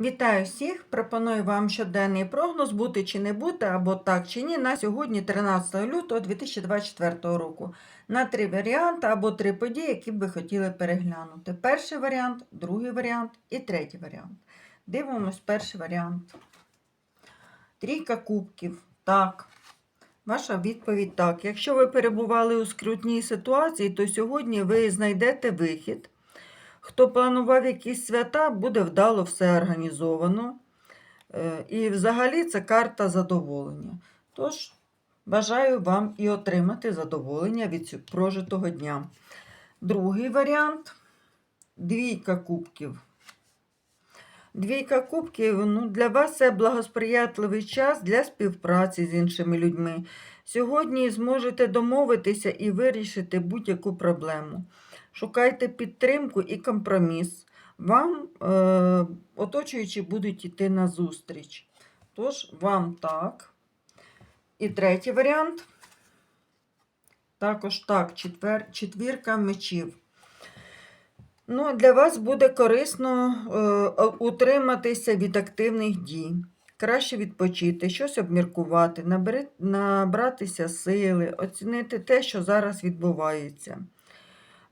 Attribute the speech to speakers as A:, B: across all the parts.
A: Вітаю всіх! Пропоную вам щоденний прогноз бути чи не бути, або так чи ні, на сьогодні, 13 лютого 2024 року. На три варіанти або три події, які б ви хотіли переглянути. Перший варіант, другий варіант і третій варіант. Дивимось перший варіант. Трійка кубків. Так. Ваша відповідь так. Якщо ви перебували у скрутній ситуації, то сьогодні ви знайдете вихід. Хто планував якісь свята, буде вдало все організовано. Е, І взагалі це карта задоволення. Тож, бажаю вам і отримати задоволення від прожитого дня. Другий варіант двійка кубків. Двійка кубків ну, для вас це благосприятливий час для співпраці з іншими людьми. Сьогодні зможете домовитися і вирішити будь-яку проблему. Шукайте підтримку і компроміс. Вам е, оточуючі будуть йти на зустріч. Тож, вам так. І третій варіант. Також так, четвер, четвірка мечів. Ну, для вас буде корисно е, утриматися від активних дій. Краще відпочити, щось обміркувати, набратися сили, оцінити те, що зараз відбувається.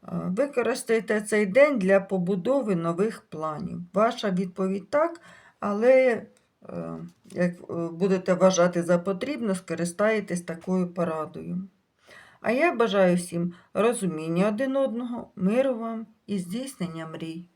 A: Е, Використайте цей день для побудови нових планів. Ваша відповідь так, але е, як будете вважати за потрібно, скористаєтесь такою порадою. А я бажаю всім розуміння один одного, миру вам і здійснення мрій.